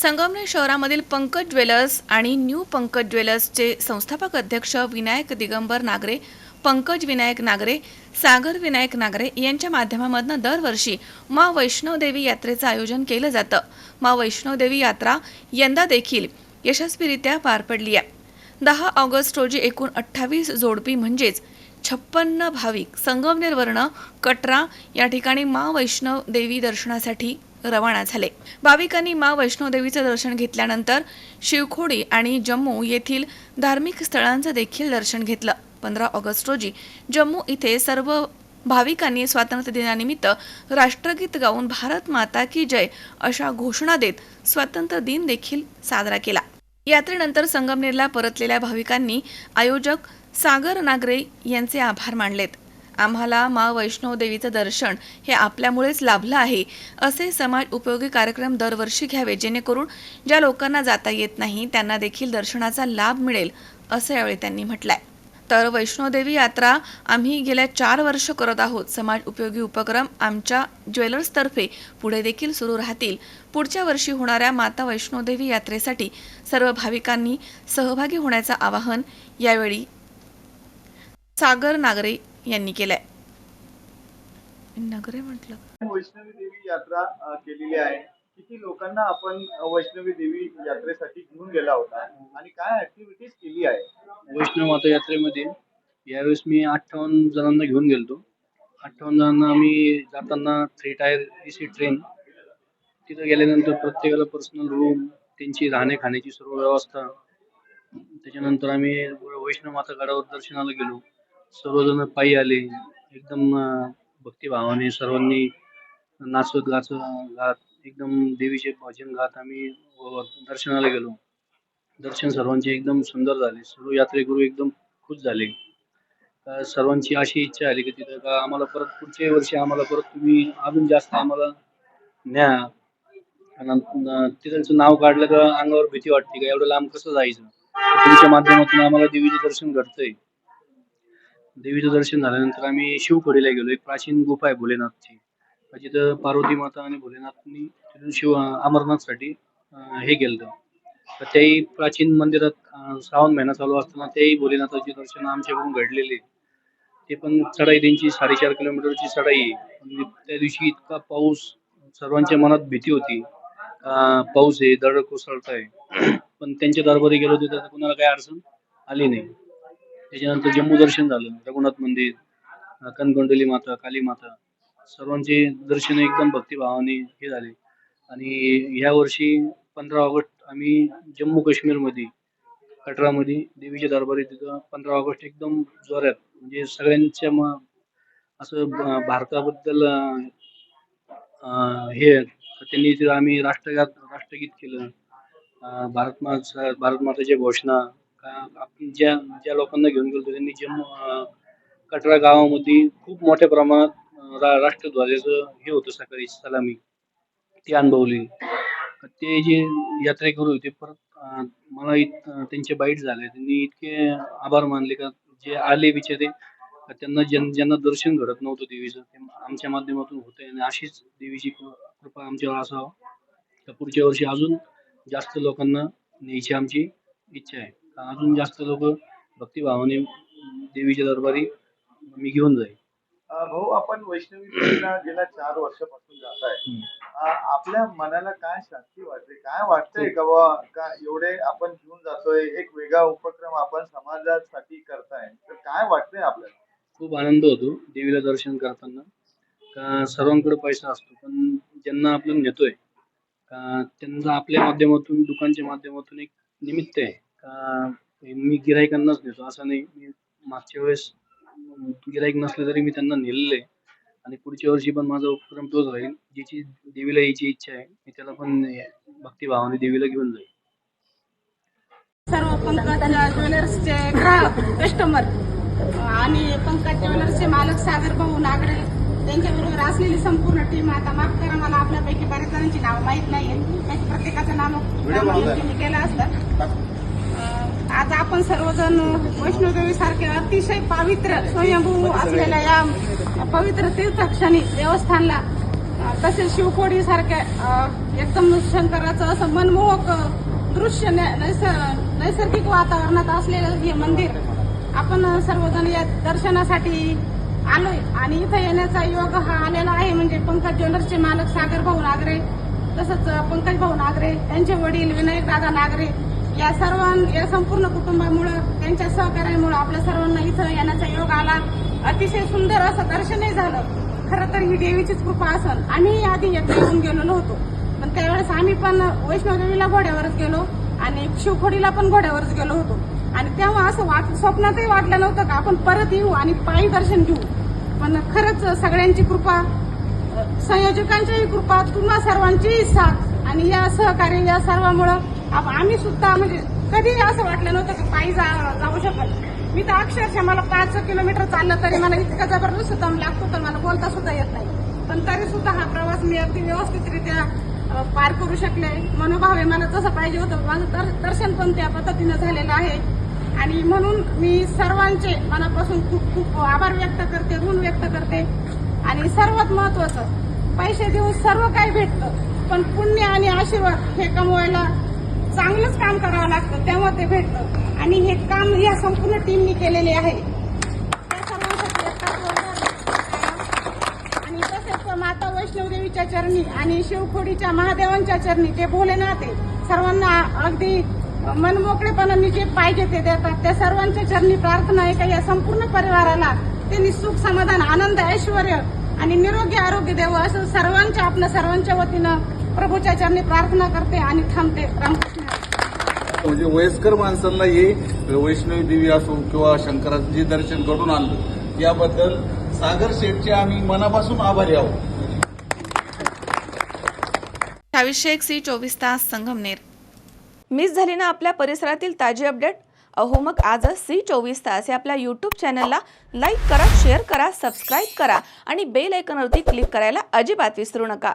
संगमनेर शहरामधील पंकज ज्वेलर्स आणि न्यू पंकज ज्वेलर्सचे संस्थापक अध्यक्ष विनायक दिगंबर नागरे पंकज विनायक नागरे सागर विनायक नागरे यांच्या माध्यमामधनं दरवर्षी मा वैष्णवदेवी यात्रेचं आयोजन केलं जातं. मा वैष्णवदेवी यात्रा यंदा देखील यशस्वीरित्या पार पडली आहे. दहा ऑगस्ट रोजी एकूण अठ्ठावीस जोडपी म्हणजेच छप्पन्न भाविक संगमनेरवरनं कटरा या ठिकाणी मा वैष्णव देवी दर्शनासाठी रवाना झाले. भाविकांनी मा वैष्णोदेवीचं दर्शन घेतल्यानंतर शिवखोडी आणि जम्मू येथील धार्मिक स्थळांचं देखील दर्शन घेतलं. पंधरा ऑगस्ट रोजी जम्मू इथे सर्व भाविकांनी स्वातंत्र्य दिनानिमित्त राष्ट्रगीत गाऊन भारत माता की जय अशा घोषणा देत स्वातंत्र्य दिन देखील साजरा केला. यात्रेनंतर संगमनेरला परतलेल्या भाविकांनी आयोजक सागर नागरे यांचे आभार मानलेत. आम्हाला मा वैष्णव देवीचं दर्शन हे आपल्यामुळेच लाभलं आहे असे समाज उपयोगी कार्यक्रम दरवर्षी घ्यावे जेणेकरून ज्या लोकांना जाता येत नाही त्यांना देखील दर्शनाचा लाभ मिळेल असं यावेळी त्यांनी म्हटलंय. तर वैष्णोदेवी यात्रा आम्ही गेल्या चार वर्ष करत आहोत. समाज उपयोगी उपक्रम आमच्या ज्वेलर्सतर्फे पुढे देखील सुरू राहतील. पुढच्या वर्षी होणाऱ्या माता वैष्णोदेवी यात्रेसाठी सर्व भाविकांनी सहभागी होण्याचं आवाहन यावेळी सागर नागरे यांनी केलंय. नागरे म्हटलं. वैष्णवी देवी यात्रा केलेली आहे. किती लोकांना आपण वैष्णवी देवी यात्रेसाठी घेऊन गेला होता? आणि काय ऍक्टिव्हिटीज केली आहे? वैष्णव माता यात्रेमध्ये यावेळेस मी अठ्ठावन्न जणांना घेऊन गेलतो. अठ्ठावन्न जणांना आम्ही जाताना three tier A C train तिथं गेल्यानंतर प्रत्येकाला पर्सनल रूम त्यांची राहण्या खाण्याची सर्व व्यवस्था. त्याच्यानंतर आम्ही वैष्णव माता गडावर दर्शनाला गेलो. सर्वजण पायी आले. एकदम भक्तिभावाने सर्वांनी नाचत गाच गात एकदम देवीचे भजन गात आम्ही दर्शनाला गेलो. दर्शन सर्वांचे एकदम सुंदर झाले. सर्व यात्रेकरू एकदम खुश झाले. सर्वांची अशी इच्छा आली की तिथं का आम्हाला परत पुढच्या वर्षी आम्हाला परत तुम्ही अजून जास्त आम्हाला न्या. आणि तिथलचं नाव काढलं का अंगावर भीती वाटते का? एवढं लांब कसं जायचं? तुमच्या माध्यमातून आम्हाला देवीचं दर्शन घडतंय. देवीचं दर्शन झाल्यानंतर आम्ही शिवखोडीला गेलो. एक प्राचीन गुफा आहे भोलेनाथची. जिथं पार्वती माता आणि भोलेनाथनी तिथून शिव अमरनाथसाठी हे गेलं तर त्याही प्राचीन मंदिरात श्रावण महिना चालू असताना त्याही भोलेनाथाचे दर्शन आमच्याकडून घडलेले. ते पण चढाई त्यांची साडेचार किलोमीटरची चढाई. आहे पण त्या दिवशी इतका पाऊस सर्वांच्या मनात भीती होती. पाऊस आहे दरड कोसळत आहे पण त्यांच्या दरबारी गेलो तर कुणाला काही अडचण आली नाही. त्याच्यानंतर जम्मू दर्शन झालं रघुनाथ मंदिर अं, माता काली माता सर्वांचे दर्शन एकदम भक्तिभावाने हे झाले. आणि ह्या वर्षी पंधरा ऑगस्ट आम्ही जम्मू काश्मीरमध्ये कटरामध्ये देवीच्या दरबारी तिथं पंधरा ऑगस्ट एकदम जोरात म्हणजे सगळ्यांच्या मग असं भारताबद्दल हे त्यांनी तिथं आम्ही राष्ट्रगात राष्ट्रगीत केलं. भारत माता भारत माताच्या घोषणा आपण ज्या ज्या लोकांना घेऊन गेलो त्यांनी जे कटरा गावामध्ये खूप मोठ्या प्रमाणात रा- राष्ट्रध्वजाचं हे होतं सकाळी सलामी. ती अनुभवली. ते जे यात्रेकरू होते परत मला इत- त्यांचे बाईट झाले. त्यांनी इतके आभार मानले का जे आले बिचारे त्यांना ज्यां ज्यांना दर्शन घडत नव्हतं देवीचं ते आमच्या माध्यमातून होते आणि अशीच देवीची कृपा आमच्यावर असावं. तर पुढच्या वर्षी अजून जास्त लोकांना न्यायची आमची इच्छा आहे. अजून जास्त लोक भक्तिभावाने देवीच्या दरबारी मी घेऊन जाईल. भाऊ आपण वैष्णवी देवीला गेल्या चार वर्षापासून जात आहे. आपल्या मनाला काय शांती वाटते? काय वाटतंय का बुवा? का एवढे आपण घेऊन जातोय एक वेगळा उपक्रम आपण समाजासाठी करताय तर काय वाटतंय आपल्याला? खूप आनंद होतो देवीला दर्शन करताना. का सर्वांकडे पैसा असतो पण ज्यांना आपण नेतोय का त्यांचा आपल्या माध्यमातून दुकानच्या माध्यमातून एक निमित्त आहे. का मी गिरायकांनाच नेतो. असं नाही मी मागच्या वेळेस गिराईक नसले तरी मी त्यांना नेलेलं. आहे आणि पुढच्या वर्षी पण माझा उपक्रम तोच राहील. ज्याची देवीला यायची इच्छा आहे मी त्याला पण भक्तिभावाने देवीला घेऊन जाईल. सर्व पंकज ज्वेलर्सचे ग्राहक कस्टमर आणि पंकज ज्वेलर्सचे मालक सागर भाऊ नागरे त्यांच्याबरोबर असलेली संपूर्ण टीम आता माफ करा मला आपल्यापैकी बऱ्याच जणांची नाव माहीत नाहीये प्रत्येकाचं नाव नामांकित केलं असतं. आज आपण सर्वजण वैष्णोदेवीसारख्या अतिशय पवित्र स्वयंभू असलेल्या या पवित्र तीर्थक्षणी देवस्थानला तसेच शिवकोडी सारख्या एकदम शंकराचं असं मनमोहक दृश्य नैस- नैसर्गिक वातावरणात असलेलं हे मंदिर आपण सर्वजण या दर्शनासाठी आलोय. आणि इथं येण्याचा योग हा आलेला आहे म्हणजे पंकज ज्वेलर्सचे मालक सागर भाऊ नागरे तसंच पंकज भाऊ नागरे त्यांचे वडील विनायक दादा नागरे या सर्वां या संपूर्ण कुटुंबामुळं त्यांच्या सहकार्यामुळं आपल्या सर्वांना इथं येण्याचा योग आला. अतिशय सुंदर असं दर्शनही झालं. खरं तर ही देवीचीच कृपा असन. आम्ही आधी एकदा येऊन गेलेलो होतो. पण त्यावेळेस आम्ही पण वैष्णोदेवीला घोड्यावरच गेलो आणि शिवखोडीला पण घोड्यावरच गेलो होतो. आणि तेव्हा असं वाट स्वप्नातही वाटलं नव्हतं का आपण परत येऊ आणि पायी दर्शन घेऊ. पण खरंच सगळ्यांची कृपा संयोजकांच्याही कृपा तुम्हा सर्वांचीही साथ आणि या सहकार्य या सर्वामुळं आम्ही सुद्धा म्हणजे कधीही असं वाटलं नव्हतं की पायी जा- जाऊ शकत. मी तर अक्षरशः मला पाच किलोमीटर चाललं तरी मला इतका जबरदस्त दम लागतो तर मला बोलता सुद्धा येत नाही. पण तरी सुद्धा हा प्रवास मी अगदी व्यवस्थितरित्या पार करू शकले. मनोभाव आहे मला जसं पाहिजे होतं माझं दर्शन पण त्या पद्धतीनं झालेलं आहे. आणि म्हणून मी सर्वांचे मनापासून खूप खूप आभार व्यक्त करते ऋण व्यक्त करते. आणि सर्वात महत्वाचं पैसे देऊन सर्व काही भेटतं. पण पुण्य आणि आशीर्वाद हे कमवायला चांगलंच काम करावं लागतं तेव्हा ते भेटतं. आणि हे काम या संपूर्ण टीमनी केलेले आहे. आणि तसेच माता वैष्णवदेवीच्या चरणी आणि शिवखोडीच्या महादेवांच्या चरणी ते भोलेनाथ सर्वांना अगदी मनमोकळेपणाने जे पाहिजे ते देतात त्या सर्वांच्या चरणी प्रार्थना आहे का या संपूर्ण परिवाराला त्यांनी सुख समाधान आनंद ऐश्वर आणि निरोगी आरोग्य द्यावं असं सर्वांच्या आपल्या सर्वांच्या वतीनं प्रभूच्या चरणी प्रार्थना करते आणि थांबते. रामकृष्ण. म्हणजे वयस्कर माणसांना हे वैष्णवी देवी असो किंवा शंकराचं दर्शन घडून आणलं याबद्दल सागर शेठचे आम्ही मनापासून आभारी आहोत. शेख सी चोवीस तास संगमनेर. मिस झाली ना आपल्या परिसरातील ताजी अपडेट? अहो मग आजच सी चोवीस तास या आपल्या यूट्यूब चॅनलला लाईक करा शेअर करा सबस्क्राईब करा आणि बेल आयकॉनवरती क्लिक करायला अजिबात विसरू नका.